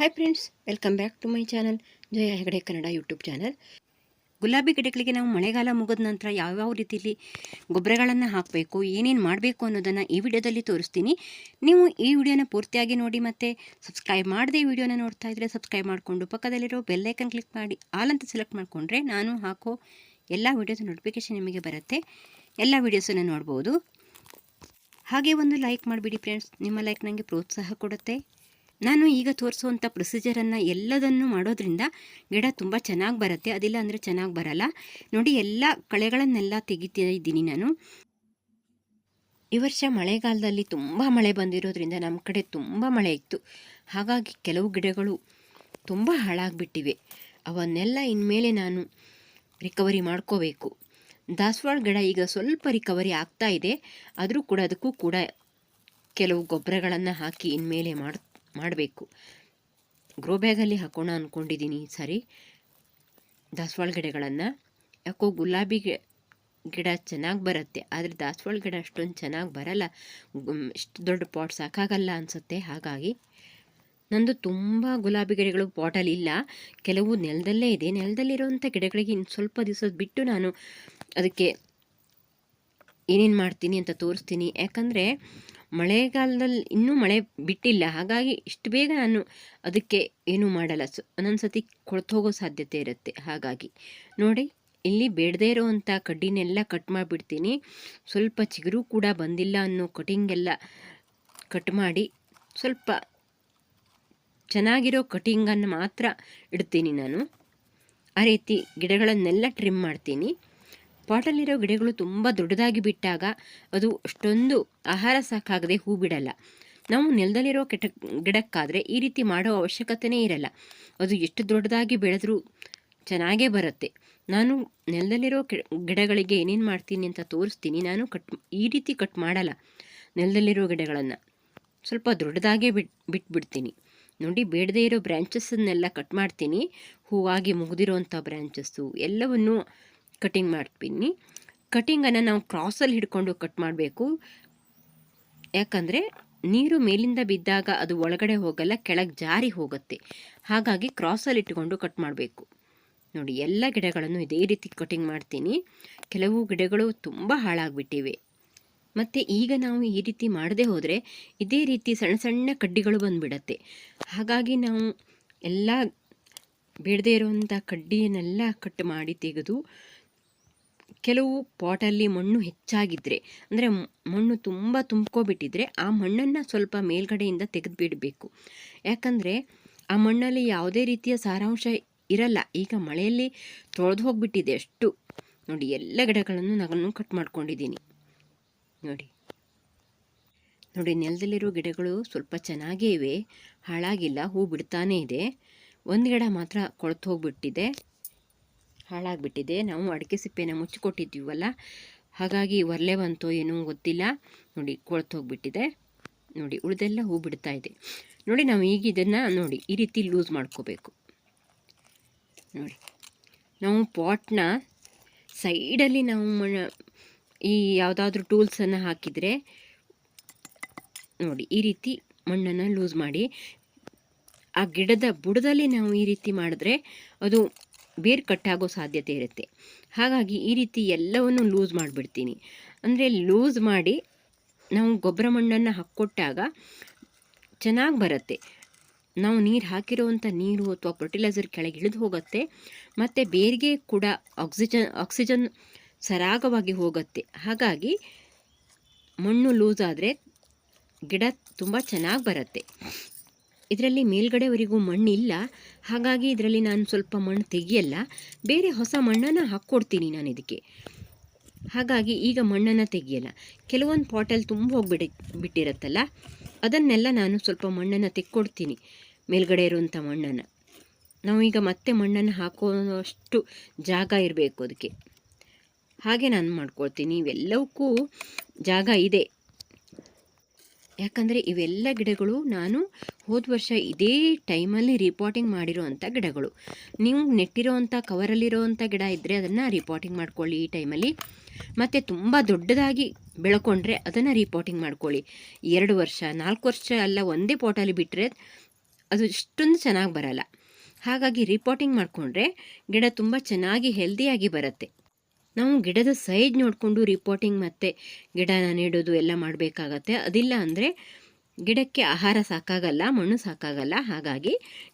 Hi friends welcome back to my channel Jaya Hegde Kannada YouTube channel ಗುಲಾಬಿ ಗಿಡಗಳಿಗೆ ನಾವು ಮಳೆಗಾಲ ಮುಗಿದ ನಂತರ ಯಾವ್ಯಾವ ರೀತಿಯಲ್ಲಿ ಗೊಬ್ಬರಗಳನ್ನು ಹಾಕಬೇಕು, ಏನೇನು ಮಾಡಬೇಕು ಅನ್ನೋದನ್ನು ಈ ವಿಡಿಯೋದಲ್ಲಿ ತೋರಿಸ್ತೀನಿ. ನೀವು ಈ ವಿಡಿಯೋನ ಪೂರ್ತಿಯಾಗಿ ನೋಡಿ ಮತ್ತು ಸಬ್ಸ್ಕ್ರೈಬ್ ಮಾಡದೆ ಈ ವಿಡಿಯೋನ ನೋಡ್ತಾ ಇದ್ದರೆ ಸಬ್ಸ್ಕ್ರೈಬ್ ಮಾಡಿಕೊಂಡು ಪಕ್ಕದಲ್ಲಿರೋ ಬೆಲ್ಲೈಕನ್ ಕ್ಲಿಕ್ ಮಾಡಿ ಆಲ್ ಅಂತ ಸೆಲೆಕ್ಟ್ ಮಾಡಿಕೊಂಡ್ರೆ ನಾನು ಹಾಕೋ ಎಲ್ಲ ವೀಡಿಯೋಸ್ ನೋಟಿಫಿಕೇಷನ್ ನಿಮಗೆ ಬರುತ್ತೆ. ಎಲ್ಲ ವಿಡಿಯೋಸನ್ನು ನೋಡ್ಬೋದು. ಹಾಗೆ ಒಂದು ಲೈಕ್ ಮಾಡಿಬಿಡಿ ಫ್ರೆಂಡ್ಸ್ ನಿಮ್ಮ ಲೈಕ್ ನನಗೆ ಪ್ರೋತ್ಸಾಹ ಕೊಡುತ್ತೆ. ನಾನು ಈಗ ತೋರಿಸುವಂಥ ಪ್ರೊಸೀಜರನ್ನು ಎಲ್ಲದನ್ನು ಮಾಡೋದ್ರಿಂದ ಗಿಡ ತುಂಬ ಚೆನ್ನಾಗಿ ಬರುತ್ತೆ. ಅದಿಲ್ಲ ಅಂದರೆ ಚೆನ್ನಾಗಿ ಬರಲ್ಲ. ನೋಡಿ, ಎಲ್ಲ ಕಳೆಗಳನ್ನೆಲ್ಲ ತೆಗಿತಾ ಇದ್ದೀನಿ ನಾನು. ಈ ವರ್ಷ ಮಳೆಗಾಲದಲ್ಲಿ ತುಂಬ ಮಳೆ ಬಂದಿರೋದ್ರಿಂದ ನಮ್ಮ ಕಡೆ ತುಂಬ ಮಳೆ ಇತ್ತು. ಹಾಗಾಗಿ ಕೆಲವು ಗಿಡಗಳು ತುಂಬ ಹಾಳಾಗಿಬಿಟ್ಟಿವೆ. ಅವನ್ನೆಲ್ಲ ಇನ್ಮೇಲೆ ನಾನು ರಿಕವರಿ ಮಾಡ್ಕೋಬೇಕು. ದಾಸವಾಳ ಗಿಡ ಈಗ ಸ್ವಲ್ಪ ರಿಕವರಿ ಆಗ್ತಾ ಇದೆ. ಆದರೂ ಕೂಡ ಅದಕ್ಕೂ ಕೂಡ ಕೆಲವು ಗೊಬ್ಬರಗಳನ್ನು ಹಾಕಿ ಇನ್ಮೇಲೆ ಮಾಡ್ ಮಾಡಬೇಕು. ಗ್ರೋ ಬ್ಯಾಗಲ್ಲಿ ಹಾಕೋಣ ಅಂದ್ಕೊಂಡಿದ್ದೀನಿ ಈ ಸಾರಿ. ದಾಸವಾಳ ಗಿಡಗಳನ್ನು. ಯಾಕೋ ಗುಲಾಬಿ ಗಿಡ ಚೆನ್ನಾಗಿ ಬರುತ್ತೆ. ಆದರೆ ದಾಸವಾಳ ಗಿಡ ಅಷ್ಟೊಂದು ಚೆನ್ನಾಗಿ ಬರಲ್ಲ. ಇಷ್ಟು ದೊಡ್ಡ ಪಾಟ್ ಸಾಕಾಗಲ್ಲ ಅನಿಸುತ್ತೆ. ಹಾಗಾಗಿ ನಂದು ತುಂಬ ಗುಲಾಬಿ ಗಿಡಗಳು ಪಾಟಲ್ಲಿ ಇಲ್ಲ. ಕೆಲವು ನೆಲದಲ್ಲೇ ಇದೆ. ನೆಲದಲ್ಲಿರುವಂಥ ಗಿಡಗಳಿಗೆ ಇನ್ನು ಸ್ವಲ್ಪ ದಿವಸ ಬಿಟ್ಟು ನಾನು ಅದಕ್ಕೆ ಏನೇನು ಮಾಡ್ತೀನಿ ಅಂತ ತೋರಿಸ್ತೀನಿ. ಯಾಕಂದರೆ ಮಳೆಗಾಲದಲ್ಲಿ ಇನ್ನೂ ಮಳೆ ಬಿಟ್ಟಿಲ್ಲ. ಹಾಗಾಗಿ ಇಷ್ಟು ಬೇಗ ನಾನು ಅದಕ್ಕೆ ಏನೂ ಮಾಡಲ್ಲ. ಸೊ ಒಂದೊಂದು ಸತಿ ಕೊಳ್ತು ಹೋಗೋ ಸಾಧ್ಯತೆ ಇರುತ್ತೆ. ಹಾಗಾಗಿ ನೋಡಿ, ಇಲ್ಲಿ ಬೇಡದೇ ಇರೋವಂಥ ಕಡ್ಡಿನೆಲ್ಲ ಕಟ್ ಮಾಡಿಬಿಡ್ತೀನಿ. ಸ್ವಲ್ಪ ಚಿಗುರು ಕೂಡ ಬಂದಿಲ್ಲ ಅನ್ನೋ ಕಟಿಂಗ್ ಎಲ್ಲ ಕಟ್ ಮಾಡಿ ಸ್ವಲ್ಪ ಚೆನ್ನಾಗಿರೋ ಕಟಿಂಗನ್ನು ಮಾತ್ರ ಇಡ್ತೀನಿ ನಾನು. ಆ ರೀತಿ ಗಿಡಗಳನ್ನೆಲ್ಲ ಟ್ರಿಮ್ ಮಾಡ್ತೀನಿ. ಪಾಟಲ್ಲಿರೋ ಗಿಡಗಳು ತುಂಬ ದೊಡ್ಡದಾಗಿ ಬಿಟ್ಟಾಗ ಅದು ಅಷ್ಟೊಂದು ಆಹಾರ ಸಾಕಾಗದೆ ಹೂ ಬಿಡಲ್ಲ. ನಾವು ನೆಲದಲ್ಲಿರೋ ಕೆಟ್ಟ ಗಿಡಕ್ಕಾದರೆ ಈ ರೀತಿ ಮಾಡೋ ಅವಶ್ಯಕತೆಯೇ ಇರಲ್ಲ. ಅದು ಎಷ್ಟು ದೊಡ್ಡದಾಗಿ ಬೆಳೆದರೂ ಚೆನ್ನಾಗೇ ಬರುತ್ತೆ. ನಾನು ನೆಲದಲ್ಲಿರೋ ಗಿಡಗಳಿಗೆ ಏನೇನು ಮಾಡ್ತೀನಿ ಅಂತ ತೋರಿಸ್ತೀನಿ. ನಾನು ಕಟ್ ಈ ರೀತಿ ಕಟ್ ಮಾಡಲ್ಲ ನೆಲದಲ್ಲಿರೋ ಗಿಡಗಳನ್ನು. ಸ್ವಲ್ಪ ದೊಡ್ಡದಾಗೇ ಬಿಟ್ ಬಿಟ್ಬಿಡ್ತೀನಿ. ನೋಡಿ, ಬೇಡದೇ ಇರೋ ಬ್ರ್ಯಾಂಚಸ್ಸನ್ನೆಲ್ಲ ಕಟ್ ಮಾಡ್ತೀನಿ. ಹೂವಾಗಿ ಮುಗಿದಿರೋವಂಥ ಬ್ರ್ಯಾಂಚಸ್ಸು ಎಲ್ಲವನ್ನು ಕಟಿಂಗ್ ಮಾಡ್ತೀನಿ. ಕಟಿಂಗನ್ನು ನಾವು ಕ್ರಾಸಲ್ಲಿ ಹಿಡ್ಕೊಂಡು ಕಟ್ ಮಾಡಬೇಕು. ಯಾಕಂದರೆ ನೀರು ಮೇಲಿಂದ ಬಿದ್ದಾಗ ಅದು ಒಳಗಡೆ ಹೋಗಲ್ಲ, ಕೆಳಗೆ ಜಾರಿ ಹೋಗುತ್ತೆ. ಹಾಗಾಗಿ ಕ್ರಾಸಲ್ಲಿ ಇಟ್ಕೊಂಡು ಕಟ್ ಮಾಡಬೇಕು. ನೋಡಿ, ಎಲ್ಲ ಗಿಡಗಳನ್ನು ಇದೇ ರೀತಿ ಕಟಿಂಗ್ ಮಾಡ್ತೀನಿ. ಕೆಲವು ಗಿಡಗಳು ತುಂಬ ಹಾಳಾಗ್ಬಿಟ್ಟಿವೆ. ಮತ್ತು ಈಗ ನಾವು ಈ ರೀತಿ ಮಾಡದೆ ಹೋದರೆ ಇದೇ ರೀತಿ ಸಣ್ಣ ಸಣ್ಣ ಕಡ್ಡಿಗಳು ಬಂದುಬಿಡತ್ತೆ. ಹಾಗಾಗಿ ನಾವು ಎಲ್ಲ ಬೇಡದೇ ಇರುವಂಥ ಕಡ್ಡಿಯನ್ನೆಲ್ಲ ಕಟ್ ಮಾಡಿ ತೆಗೆದು ಕೆಲವು ಪಾಟಲ್ಲಿ ಮಣ್ಣು ಹೆಚ್ಚಾಗಿದ್ದರೆ ಅಂದರೆ ಮಣ್ಣು ತುಂಬ ತುಂಬ್ಕೊಬಿಟ್ಟಿದ್ರೆ ಆ ಮಣ್ಣನ್ನು ಸ್ವಲ್ಪ ಮೇಲ್ಗಡೆಯಿಂದ ತೆಗೆದುಬಿಡಬೇಕು. ಯಾಕಂದರೆ ಆ ಮಣ್ಣಲ್ಲಿ ಯಾವುದೇ ರೀತಿಯ ಸಾರಾಂಶ ಇರಲ್ಲ. ಈಗ ಮಳೆಯಲ್ಲಿ ತೊಳೆದು ಹೋಗಿಬಿಟ್ಟಿದೆ ಅಷ್ಟು. ನೋಡಿ, ಎಲ್ಲ ಗಿಡಗಳನ್ನು ನಾನು ಕಟ್ ಮಾಡ್ಕೊಂಡಿದ್ದೀನಿ. ನೋಡಿ. ನೋಡಿ, ನೆಲದಲ್ಲಿರೋ ಗಿಡಗಳು ಸ್ವಲ್ಪ ಚೆನ್ನಾಗೇ ಇವೆ. ಹಾಳಾಗಿಲ್ಲ. ಹೂ ಬಿಡ್ತಾನೇ ಇದೆ. ಒಂದು ಗಿಡ ಮಾತ್ರ ಕೊಳೆತು ಹೋಗ್ಬಿಟ್ಟಿದೆ. ಹಾಳಾಗಿಬಿಟ್ಟಿದೆ. ನಾವು ಅಡಿಕೆ ಸಿಪ್ಪೆನ ಮುಚ್ಚಿಕೊಟ್ಟಿದ್ದೀವಲ್ಲ, ಹಾಗಾಗಿ ಒರಲೆ ಬಂತೋ ಏನೂ ಗೊತ್ತಿಲ್ಲ. ನೋಡಿ ಕೊಳ್ತು ಹೋಗ್ಬಿಟ್ಟಿದೆ ನೋಡಿ, ಉಳಿದೆಲ್ಲ ಹೂ ಬಿಡ್ತಾ ಇದೆ. ನೋಡಿ, ನಾವು ಈಗ ಇದನ್ನು ನೋಡಿ, ಈ ರೀತಿ ಲೂಸ್ ಮಾಡ್ಕೋಬೇಕು. ನೋಡಿ, ನಾವು ಪಾಟ್ನ ಸೈಡಲ್ಲಿ ನಾವು ಈ ಯಾವುದಾದ್ರೂ ಟೂಲ್ಸನ್ನು ಹಾಕಿದರೆ, ನೋಡಿ, ಈ ರೀತಿ ಮಣ್ಣನ್ನು ಲೂಸ್ ಮಾಡಿ, ಆ ಗಿಡದ ಬುಡದಲ್ಲಿ ನಾವು ಈ ರೀತಿ ಮಾಡಿದ್ರೆ ಅದು ಬೇರು ಕಟ್ಟಾಗೋ ಸಾಧ್ಯತೆ ಇರುತ್ತೆ. ಹಾಗಾಗಿ ಈ ರೀತಿ ಎಲ್ಲವನ್ನು ಲೂಸ್ ಮಾಡಿಬಿಡ್ತೀನಿ. ಅಂದರೆ ಲೂಸ್ ಮಾಡಿ ನಾವು ಗೊಬ್ಬರ ಮಣ್ಣನ್ನು ಹಾಕ್ಕೊಟ್ಟಾಗ ಚೆನ್ನಾಗಿ ಬರುತ್ತೆ. ನಾವು ನೀರು ಹಾಕಿರುವಂಥ ನೀರು ಅಥವಾ ಫರ್ಟಿಲೈಸರ್ ಕೆಳಗೆ ಇಳಿದು ಹೋಗುತ್ತೆ. ಮತ್ತು ಬೇರಿಗೆ ಕೂಡ ಆಕ್ಸಿಜನ್ ಆಕ್ಸಿಜನ್ ಸರಾಗವಾಗಿ ಹೋಗುತ್ತೆ. ಹಾಗಾಗಿ ಮಣ್ಣು ಲೂಸ್ ಆದರೆ ಗಿಡ ತುಂಬ ಚೆನ್ನಾಗಿ ಬರುತ್ತೆ. ಇದರಲ್ಲಿ ಮೇಲ್ಗಡೆವರೆಗೂ ಮಣ್ಣಿಲ್ಲ. ಹಾಗಾಗಿ ಇದರಲ್ಲಿ ನಾನು ಸ್ವಲ್ಪ ಮಣ್ಣು ತೆಗೆಯಲ್ಲ. ಬೇರೆ ಹೊಸ ಮಣ್ಣನ್ನು ಹಾಕ್ಕೊಡ್ತೀನಿ ನಾನು ಇದಕ್ಕೆ. ಹಾಗಾಗಿ ಈಗ ಮಣ್ಣನ್ನು ತೆಗೆಯಲ್ಲ. ಕೆಲವೊಂದು ಪಾಟಲ್ಲಿ ತುಂಬ ಹೋಗ್ಬಿಡಿ, ಬಿಟ್ಟಿರುತ್ತಲ್ಲ. ಅದನ್ನೆಲ್ಲ ನಾನು ಸ್ವಲ್ಪ ಮಣ್ಣನ್ನು ತೆಕ್ಕೊಡ್ತೀನಿ ಮೇಲ್ಗಡೆ ಇರುವಂಥ ಮಣ್ಣನ್ನು. ನಾವು ಈಗ ಮತ್ತೆ ಮಣ್ಣನ್ನು ಹಾಕೋಷ್ಟು ಜಾಗ ಇರಬೇಕು ಅದಕ್ಕೆ. ಹಾಗೆ ನಾನು ಮಾಡ್ಕೊಳ್ತೀನಿ. ಇವೆಲ್ಲವಕ್ಕೂ ಜಾಗ ಇದೆ. ಯಾಕಂದರೆ ಇವೆಲ್ಲ ಗಿಡಗಳು ನಾನು ಹೋದ ವರ್ಷ ಇದೇ ಟೈಮಲ್ಲಿ ರಿಪೋರ್ಟಿಂಗ್ ಮಾಡಿರೋವಂಥ ಗಿಡಗಳು. ನೀವು ನೆಟ್ಟಿರೋವಂಥ, ಕವರಲ್ಲಿರೋವಂಥ ಗಿಡ ಇದ್ದರೆ ಅದನ್ನು ರಿಪೋರ್ಟಿಂಗ್ ಮಾಡ್ಕೊಳ್ಳಿ ಈ ಟೈಮಲ್ಲಿ. ಮತ್ತು ತುಂಬ ದೊಡ್ಡದಾಗಿ ಬೆಳ್ಕೊಂಡ್ರೆ ಅದನ್ನು ರಿಪೋರ್ಟಿಂಗ್ ಮಾಡ್ಕೊಳ್ಳಿ. ಎರಡು ವರ್ಷ, ನಾಲ್ಕು ವರ್ಷ ಅಲ್ಲ, ಒಂದೇ ಪೋಟಲ್ಲಿ ಬಿಟ್ಟರೆ ಅದು ಇಷ್ಟೊಂದು ಚೆನ್ನಾಗಿ ಬರಲ್ಲ. ಹಾಗಾಗಿ ರಿಪೋರ್ಟಿಂಗ್ ಮಾಡಿಕೊಂಡ್ರೆ ಗಿಡ ತುಂಬ ಚೆನ್ನಾಗಿ ಹೆಲ್ದಿಯಾಗಿ ಬರುತ್ತೆ. ನಾವು ಗಿಡದ ಸೈಜ್ ನೋಡಿಕೊಂಡು ರಿಪೋರ್ಟಿಂಗ್ ಮತ್ತು ಗಿಡನ ನೆಡೋದು ಎಲ್ಲ ಮಾಡಬೇಕಾಗತ್ತೆ. ಅದಿಲ್ಲ ಅಂದರೆ ಗಿಡಕ್ಕೆ ಆಹಾರ ಸಾಕಾಗಲ್ಲ, ಮಣ್ಣು ಸಾಕಾಗಲ್ಲ. ಹಾಗಾಗಿ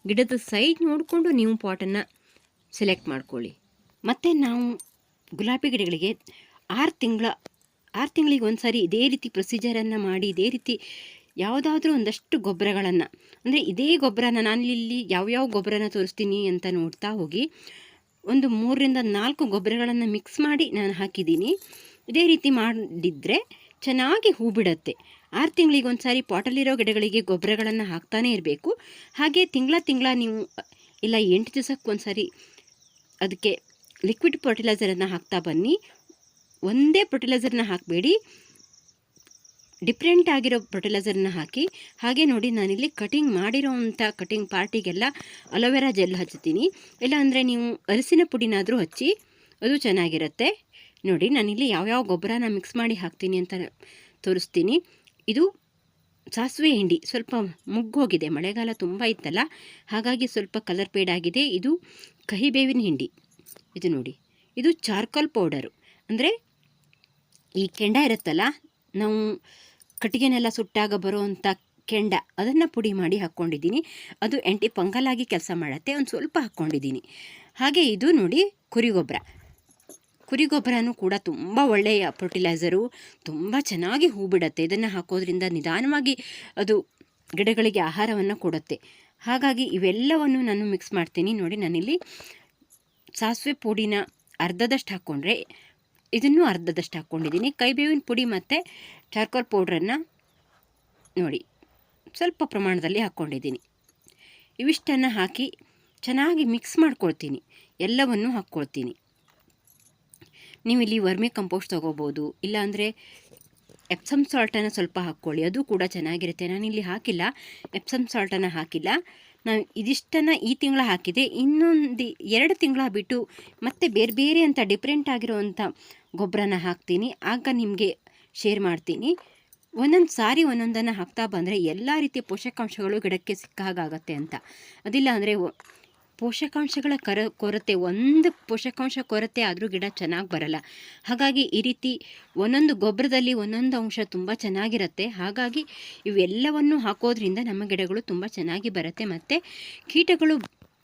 ಗಿಡದ ಸೈಜ್ ನೋಡಿಕೊಂಡು ನೀವು ಪಾಟನ್ನು ಸೆಲೆಕ್ಟ್ ಮಾಡ್ಕೊಳ್ಳಿ. ಮತ್ತು ನಾವು ಗುಲಾಬಿ ಗಿಡಗಳಿಗೆ ಆರು ತಿಂಗಳ, ಆರು ತಿಂಗಳಿಗೆ ಒಂದು ಸಾರಿ ಇದೇ ರೀತಿ ಪ್ರೊಸೀಜರನ್ನು ಮಾಡಿ, ಇದೇ ರೀತಿ ಯಾವುದಾದ್ರೂ ಒಂದಷ್ಟು ಗೊಬ್ಬರಗಳನ್ನು, ಅಂದರೆ ಇದೇ ಗೊಬ್ಬರನ ನಾನು ಇಲ್ಲಿ ಯಾವ್ಯಾವ ಗೊಬ್ಬರನ ತೋರಿಸ್ತೀನಿ ಅಂತ ನೋಡ್ತಾ ಹೋಗಿ ಒಂದು ಮೂರರಿಂದ ನಾಲ್ಕು ಗೊಬ್ಬರಗಳನ್ನು ಮಿಕ್ಸ್ ಮಾಡಿ ನಾನು ಹಾಕಿದ್ದೀನಿ. ಇದೇ ರೀತಿ ಮಾಡಿದ್ರೆ ಚೆನ್ನಾಗಿ ಹೂ ಬಿಡುತ್ತೆ. ಆರು ತಿಂಗಳಿಗೆ ಒಂದು ಸಾರಿ ಪಾಟಲ್ಲಿರೋ ಗಿಡಗಳಿಗೆ ಗೊಬ್ಬರಗಳನ್ನು ಹಾಕ್ತಾನೇ ಇರಬೇಕು. ಹಾಗೆ ತಿಂಗಳ ತಿಂಗಳ ನೀವು, ಇಲ್ಲ ಎಂಟು ದಿವಸಕ್ಕೆ ಒಂದು ಸಾರಿ ಅದಕ್ಕೆ ಲಿಕ್ವಿಡ್ ಫರ್ಟಿಲೈಸರನ್ನು ಹಾಕ್ತಾ ಬನ್ನಿ. ಒಂದೇ ಫರ್ಟಿಲೈಸರ್ನ ಹಾಕಬೇಡಿ. ಡಿಫ್ರೆಂಟ್ ಆಗಿರೋ ಫರ್ಟಿಲೈಸರ್ನ ಹಾಕಿ, ಹಾಗೆ ನೋಡಿ ನಾನಿಲ್ಲಿ ಕಟಿಂಗ್ ಮಾಡಿರೋವಂಥ ಕಟಿಂಗ್ ಪಾರ್ಟಿಗೆಲ್ಲ ಅಲೋವೆರಾ ಜೆಲ್ ಹಚ್ಚುತ್ತೀನಿ ಇಲ್ಲ ಅಂದರೆ ನೀವು ಅರಿಸಿನ ಪುಡಿನಾದರೂ ಹಚ್ಚಿ, ಅದು ಚೆನ್ನಾಗಿರುತ್ತೆ. ನೋಡಿ ನಾನಿಲ್ಲಿ ಯಾವ್ಯಾವ ಗೊಬ್ಬರನ ಮಿಕ್ಸ್ ಮಾಡಿ ಹಾಕ್ತೀನಿ ಅಂತ ತೋರಿಸ್ತೀನಿ. ಇದು ಸಾಸಿವೆ ಹಿಂಡಿ, ಸ್ವಲ್ಪ ಮುಗ್ಗೋಗಿದೆ, ಮಳೆಗಾಲ ತುಂಬ ಇತ್ತಲ್ಲ, ಹಾಗಾಗಿ ಸ್ವಲ್ಪ ಕಲರ್ ಪೇಡ್ ಆಗಿದೆ. ಇದು ಕಹಿಬೇವಿನ ಹಿಂಡಿ, ಇದು ನೋಡಿ. ಇದು ಚಾರ್ಕೋಲ್ ಪೌಡರು ಅಂದರೆ ಈ ಕೆಂಡ ಇರುತ್ತಲ್ಲ ನಾವು ಕಟ್ಟಿಗೆನೆಲ್ಲ ಸುಟ್ಟಾಗ ಬರುವಂಥ ಕೆಂಡ, ಅದನ್ನು ಪುಡಿ ಮಾಡಿ ಹಾಕ್ಕೊಂಡಿದ್ದೀನಿ. ಅದು ಎಂಟಿ ಪಂಗಲಾಗಿ ಕೆಲಸ ಮಾಡುತ್ತೆ, ಒಂದು ಸ್ವಲ್ಪ ಹಾಕ್ಕೊಂಡಿದ್ದೀನಿ. ಹಾಗೆ ಇದು ನೋಡಿ ಕುರಿ ಗೊಬ್ಬರ ಕುರಿ ಗೊಬ್ಬರನೂ ಕೂಡ ತುಂಬ ಒಳ್ಳೆಯ ಫರ್ಟಿಲೈಸರು ತುಂಬ ಚೆನ್ನಾಗಿ ಹೂ ಬಿಡುತ್ತೆ. ಇದನ್ನು ಹಾಕೋದ್ರಿಂದ ನಿಧಾನವಾಗಿ ಅದು ಗಿಡಗಳಿಗೆ ಆಹಾರವನ್ನು ಕೊಡುತ್ತೆ. ಹಾಗಾಗಿ ಇವೆಲ್ಲವನ್ನು ನಾನು ಮಿಕ್ಸ್ ಮಾಡ್ತೀನಿ. ನೋಡಿ ನಾನಿಲ್ಲಿ ಸಾಸಿವೆ ಪುಡಿನ ಅರ್ಧದಷ್ಟು ಹಾಕ್ಕೊಂಡ್ರೆ ಇದನ್ನು ಅರ್ಧದಷ್ಟು ಹಾಕ್ಕೊಂಡಿದ್ದೀನಿ. ಕೈಬೇವಿನ ಪುಡಿ ಮತ್ತು ಚಾರ್ಕೋಲ್ ಪೌಡ್ರನ್ನು ನೋಡಿ, ಸ್ವಲ್ಪ ಪ್ರಮಾಣದಲ್ಲಿ ಹಾಕ್ಕೊಂಡಿದ್ದೀನಿ. ಇವಿಷ್ಟನ್ನು ಹಾಕಿ ಚೆನ್ನಾಗಿ ಮಿಕ್ಸ್ ಮಾಡ್ಕೊಳ್ತೀನಿ. ಎಲ್ಲವನ್ನು ಹಾಕ್ಕೊಳ್ತೀನಿ. ನೀವು ಇಲ್ಲಿ ವರ್ಮಿ ಕಂಪೋಸ್ಟ್ ತೊಗೋಬೋದು, ಇಲ್ಲಾಂದರೆ ಎಪ್ಸಮ್ ಸಾಲ್ಟನ್ನು ಸ್ವಲ್ಪ ಹಾಕ್ಕೊಳ್ಳಿ. ಅದು ಕೂಡ ಚೆನ್ನಾಗಿರುತ್ತೆ. ನಾನಿಲ್ಲಿ ಹಾಕಿಲ್ಲ. ಎಪ್ಸಮ್ ಸಾಲ್ಟನ್ನು ಹಾಕಿಲ್ಲ. ನಾನು ಇದಿಷ್ಟನ್ನು ಈ ತಿಂಗಳ ಹಾಕಿದೆ. ಇನ್ನೊಂದು ಎರಡು ತಿಂಗಳ ಬಿಟ್ಟು ಮತ್ತೆ ಬೇರೆ ಬೇರೆ ಅಂತ ಡಿಫ್ರೆಂಟ್ ಆಗಿರೋವಂಥ ಗೊಬ್ಬರನ ಹಾಕ್ತೀನಿ. ಆಗ ನಿಮಗೆ ಶೇರ್ ಮಾಡ್ತೀನಿ. ಒಂದೊಂದು ಸಾರಿ ಒಂದೊಂದನ್ನು ಹಾಕ್ತಾ ಬಂದರೆ ಎಲ್ಲ ರೀತಿಯ ಪೋಷಕಾಂಶಗಳು ಗಿಡಕ್ಕೆ ಸಿಕ್ಕ ಹಾಗಾಗತ್ತೆ ಅಂತ. ಅದಿಲ್ಲ ಅಂದರೆ ಪೋಷಕಾಂಶಗಳ ಕರ, ಕೊರತೆ, ಒಂದು ಪೋಷಕಾಂಶ ಕೊರತೆ ಆದರೂ ಗಿಡ ಚೆನ್ನಾಗಿ ಬರಲ್ಲ. ಹಾಗಾಗಿ ಈ ರೀತಿ ಒಂದೊಂದು ಗೊಬ್ಬರದಲ್ಲಿ ಒಂದೊಂದು ಅಂಶ ತುಂಬ ಚೆನ್ನಾಗಿರುತ್ತೆ. ಹಾಗಾಗಿ ಇವೆಲ್ಲವನ್ನು ಹಾಕೋದ್ರಿಂದ ನಮ್ಮ ಗಿಡಗಳು ತುಂಬ ಚೆನ್ನಾಗಿ ಬರುತ್ತೆ. ಮತ್ತು ಕೀಟಗಳು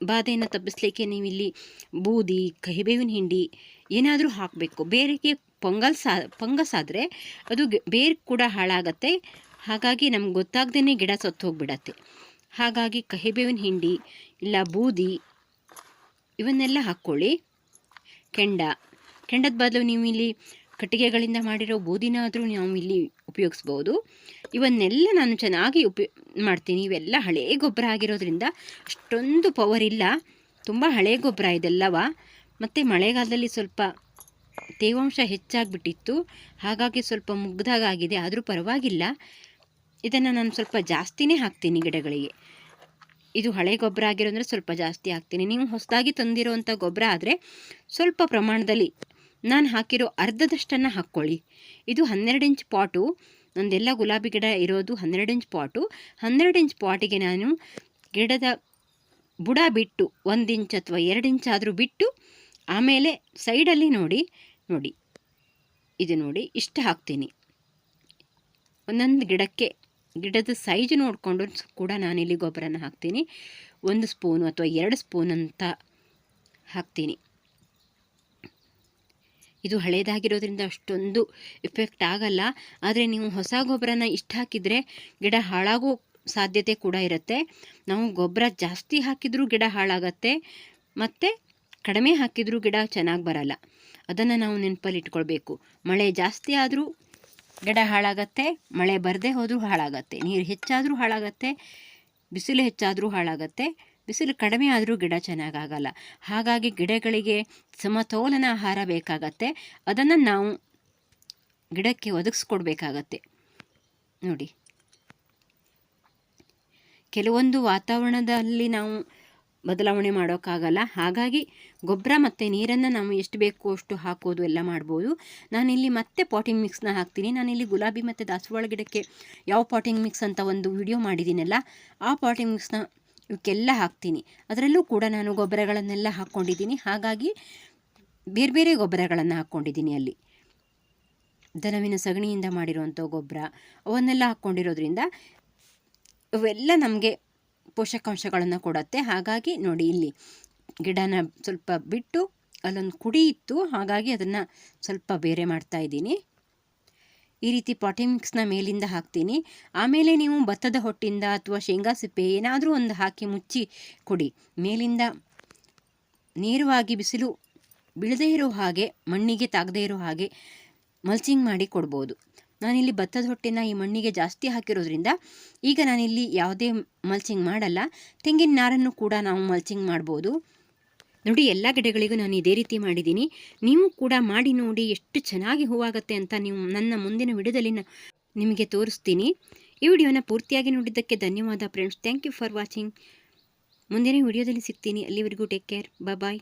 ಬಾಧೆಯನ್ನು ತಪ್ಪಿಸ್ಲಿಕ್ಕೆ ನೀವಿಲ್ಲಿ ಬೂದಿ ಕಹಿಬೇವಿನ ಹಿಂಡಿ ಏನಾದರೂ ಹಾಕಬೇಕು. ಬೇರೆಗೆ ಪೊಂಗಲ್ಸ್ ಪೊಂಗಸ್ ಆದರೆ ಅದು ಬೇರೆ ಕೂಡ ಹಾಳಾಗತ್ತೆ. ಹಾಗಾಗಿ ನಮ್ಗೆ ಗೊತ್ತಾಗ್ದೇ ಗಿಡ ಸತ್ತು ಹೋಗ್ಬಿಡತ್ತೆ ಹಾಗಾಗಿ ಕಹಿಬೇವಿನ ಹಿಂಡಿ ಇಲ್ಲ ಬೂದಿ, ಇವನ್ನೆಲ್ಲ ಹಾಕ್ಕೊಳ್ಳಿ. ಕೆಂಡ. ಕೆಂಡದ ಬದಲು ನೀವು ಇಲ್ಲಿ ಕಟ್ಟಿಗೆಗಳಿಂದ ಮಾಡಿರೋ ಬೂದಿನಾದರೂ ನಾವು ಇಲ್ಲಿ ಉಪಯೋಗಿಸ್ಬೋದು. ಇವನ್ನೆಲ್ಲ ನಾನು ಚೆನ್ನಾಗಿ ಉಪಯೋ, ಮಾಡ್ತೀನಿ. ಇವೆಲ್ಲ ಹಳೇ ಗೊಬ್ಬರ ಆಗಿರೋದ್ರಿಂದ ಅಷ್ಟೊಂದು ಪವರ್ ಇಲ್ಲ. ತುಂಬ ಹಳೆ ಗೊಬ್ಬರ ಇದೆಲ್ಲವ. ಮತ್ತು ಮಳೆಗಾಲದಲ್ಲಿ ಸ್ವಲ್ಪ ತೇವಾಂಶ ಹೆಚ್ಚಾಗಿಬಿಟ್ಟಿತ್ತು. ಹಾಗಾಗಿ ಸ್ವಲ್ಪ ಮುಗ್ದಾಗಿದೆ ಆದರೂ ಪರವಾಗಿಲ್ಲ. ಇದನ್ನು ನಾನು ಸ್ವಲ್ಪ ಜಾಸ್ತಿನೇ ಹಾಕ್ತೀನಿ ಗಿಡಗಳಿಗೆ. ಇದು ಹಳೆ ಗೊಬ್ಬರ ಆಗಿರೋದ್ರೆ ಸ್ವಲ್ಪ ಜಾಸ್ತಿ ಹಾಕ್ತೀನಿ. ನೀವು ಹೊಸದಾಗಿ ತಂದಿರುವಂಥ ಗೊಬ್ಬರ ಆದರೆ ಸ್ವಲ್ಪ ಪ್ರಮಾಣದಲ್ಲಿ ನಾನು ಹಾಕಿರೋ ಅರ್ಧದಷ್ಟನ್ನು ಹಾಕ್ಕೊಳ್ಳಿ ಇದು ಹನ್ನೆರಡು ಇಂಚ್ ಪಾಟು ನಂದೆಲ್ಲ ಗುಲಾಬಿ ಗಿಡ ಇರೋದು ಹನ್ನೆರಡು ಇಂಚ್ ಪಾಟು. ಹನ್ನೆರಡು ಇಂಚ್ ಪಾಟಿಗೆ ನಾನು ಗಿಡದ ಬುಡ ಬಿಟ್ಟು ಒಂದು ಇಂಚ್ ಅಥವಾ ಎರಡು ಇಂಚ್ ಆದರೂ ಬಿಟ್ಟು ಆಮೇಲೆ ಸೈಡಲ್ಲಿ ನೋಡಿ ನೋಡಿ, ಇದು ನೋಡಿ ಇಷ್ಟು ಹಾಕ್ತೀನಿ. ಒಂದೊಂದು ಗಿಡಕ್ಕೆ ಗಿಡದ ಸೈಜ್ ನೋಡಿಕೊಂಡು ಕೂಡ ನಾನಿಲ್ಲಿ ಗೊಬ್ಬರನ ಹಾಕ್ತೀನಿ. ಒಂದು ಸ್ಪೂನು ಅಥವಾ ಎರಡು ಸ್ಪೂನ್ ಅಂತ ಹಾಕ್ತೀನಿ. ಇದು ಹಳೇದಾಗಿರೋದ್ರಿಂದ ಅಷ್ಟೊಂದು ಇಫೆಕ್ಟ್ ಆಗಲ್ಲ. ಆದರೆ ನೀವು ಹೊಸ ಗೊಬ್ಬರನ ಇಷ್ಟು ಹಾಕಿದರೆ ಗಿಡ ಹಾಳಾಗೋ ಸಾಧ್ಯತೆ ಕೂಡ ಇರುತ್ತೆ. ನಾವು ಗೊಬ್ಬರ ಜಾಸ್ತಿ ಹಾಕಿದರೂ ಗಿಡ ಹಾಳಾಗತ್ತೆ. ಮತ್ತು ಕಡಿಮೆ ಹಾಕಿದರೂ ಗಿಡ ಚೆನ್ನಾಗಿ ಬರಲ್ಲ. ಅದನ್ನು ನಾವು ನೆನಪಲ್ಲಿ ಇಟ್ಕೊಳ್ಬೇಕು. ಮಳೆ ಜಾಸ್ತಿ ಆದರೂ ಗಿಡ ಹಾಳಾಗತ್ತೆ, ಮಳೆ ಬರದೇ ಹೋದರೂ ಹಾಳಾಗತ್ತೆ. ನೀರು ಹೆಚ್ಚಾದರೂ ಹಾಳಾಗತ್ತೆ, ಬಿಸಿಲು ಹೆಚ್ಚಾದರೂ ಹಾಳಾಗತ್ತೆ, ಬಿಸಿಲು ಕಡಿಮೆ ಆದರೂ ಗಿಡ ಚೆನ್ನಾಗಾಗಲ್ಲ. ಹಾಗಾಗಿ ಗಿಡಗಳಿಗೆ ಸಮತೋಲನ ಆಹಾರ ಬೇಕಾಗತ್ತೆ. ಅದನ್ನು ನಾವು ಗಿಡಕ್ಕೆ ಒದಗಿಸ್ಕೊಡ್ಬೇಕಾಗತ್ತೆ. ನೋಡಿ. ಕೆಲವೊಂದು ವಾತಾವರಣದಲ್ಲಿ ನಾವು ಬದಲಾವಣೆ ಮಾಡೋಕ್ಕಾಗಲ್ಲ. ಹಾಗಾಗಿ ಗೊಬ್ಬರ ಮತ್ತು ನೀರನ್ನು ನಾವು ಎಷ್ಟು ಬೇಕು ಅಷ್ಟು ಹಾಕೋದು ಎಲ್ಲ ಮಾಡ್ಬೋದು. ನಾನಿಲ್ಲಿ ಮತ್ತೆ ಪಾಟಿಂಗ್ ಮಿಕ್ಸ್ನ ಹಾಕ್ತೀನಿ. ನಾನಿಲ್ಲಿ ಗುಲಾಬಿ ಮತ್ತು ದಾಸವಾಳ ಗಿಡಕ್ಕೆ ಯಾವ ಪಾಟಿಂಗ್ ಮಿಕ್ಸ್ ಅಂತ ಒಂದು ವಿಡಿಯೋ ಮಾಡಿದ್ದೀನಲ್ಲ ಆ ಪಾಟಿಂಗ್ ಮಿಕ್ಸ್ನ ಇವಕ್ಕೆಲ್ಲ ಹಾಕ್ತೀನಿ. ಅದರಲ್ಲೂ ಕೂಡ ನಾನು ಗೊಬ್ಬರಗಳನ್ನೆಲ್ಲ ಹಾಕ್ಕೊಂಡಿದ್ದೀನಿ. ಹಾಗಾಗಿ ಬೇರೆ ಬೇರೆ ಗೊಬ್ಬರಗಳನ್ನು ಹಾಕ್ಕೊಂಡಿದ್ದೀನಿ ಅಲ್ಲಿ. ದನವಿನ ಸಗಣಿಯಿಂದ ಮಾಡಿರುವಂಥ ಗೊಬ್ಬರ, ಅವನ್ನೆಲ್ಲ ಹಾಕ್ಕೊಂಡಿರೋದ್ರಿಂದ ಇವೆಲ್ಲ ನಮಗೆ ಪೋಷಕಾಂಶಗಳನ್ನು ಕೊಡುತ್ತೆ. ಹಾಗಾಗಿ ನೋಡಿ ಇಲ್ಲಿ ಗಿಡನ ಸ್ವಲ್ಪ ಬಿಟ್ಟು ಅಲ್ಲೊಂದು ಕುಡಿ ಇತ್ತು. ಹಾಗಾಗಿ ಅದನ್ನು ಸ್ವಲ್ಪ ಬೇರೆ ಮಾಡ್ತಾ ಇದ್ದೀನಿ. ಈ ರೀತಿ ಪಾಟಿ ಮೇಲಿಂದ ಹಾಕ್ತೀನಿ. ಆಮೇಲೆ ನೀವು ಭತ್ತದ ಹೊಟ್ಟಿಂದ ಅಥವಾ ಶೇಂಗಾ ಸಿಪ್ಪೆ ಏನಾದರೂ ಒಂದು ಹಾಕಿ ಮುಚ್ಚಿ ಕೊಡಿ. ಮೇಲಿಂದ ನೇರವಾಗಿ ಬಿಸಿಲು ಬೀಳದೇ ಇರೋ ಹಾಗೆ ಮಣ್ಣಿಗೆ ತಾಗದೇ ಇರೋ ಹಾಗೆ ಮಲ್ಚಿಂಗ್ ಮಾಡಿ ಕೊಡ್ಬೋದು. ನಾನಿಲ್ಲಿ ಭತ್ತದ ಹೊಟ್ಟೆನ ಈ ಮಣ್ಣಿಗೆ ಜಾಸ್ತಿ ಹಾಕಿರೋದ್ರಿಂದ ಈಗ ನಾನಿಲ್ಲಿ ಯಾವುದೇ ಮಲ್ಚಿಂಗ್ ಮಾಡಲ್ಲ. ತೆಂಗಿನ ನಾರನ್ನು ಕೂಡ ನಾವು ಮಲ್ಚಿಂಗ್ ಮಾಡ್ಬೋದು. ನೋಡಿ, ಎಲ್ಲ ಗಿಡಗಳಿಗೂ ನಾನು ಇದೇ ರೀತಿ ಮಾಡಿದ್ದೀನಿ. ನೀವು ಕೂಡ ಮಾಡಿ ನೋಡಿ ಎಷ್ಟು ಚೆನ್ನಾಗಿ ಹೂವಾಗುತ್ತೆ ಅಂತ ನೀವು ನನ್ನ ಮುಂದಿನ ವಿಡಿಯೋದಲ್ಲಿ ನಿಮಗೆ ತೋರಿಸ್ತೀನಿ. ಈ ವಿಡಿಯೋನ ಪೂರ್ತಿಯಾಗಿ ನೋಡಿದ್ದಕ್ಕೆ ಧನ್ಯವಾದ friends thank you for watching ಮುಂದಿನ ವಿಡಿಯೋದಲ್ಲಿ ಸಿಗ್ತೀನಿ. ಅಲ್ಲಿವರೆಗೂ ಟೇಕ್ ಕೇರ್ ಬಾಯ್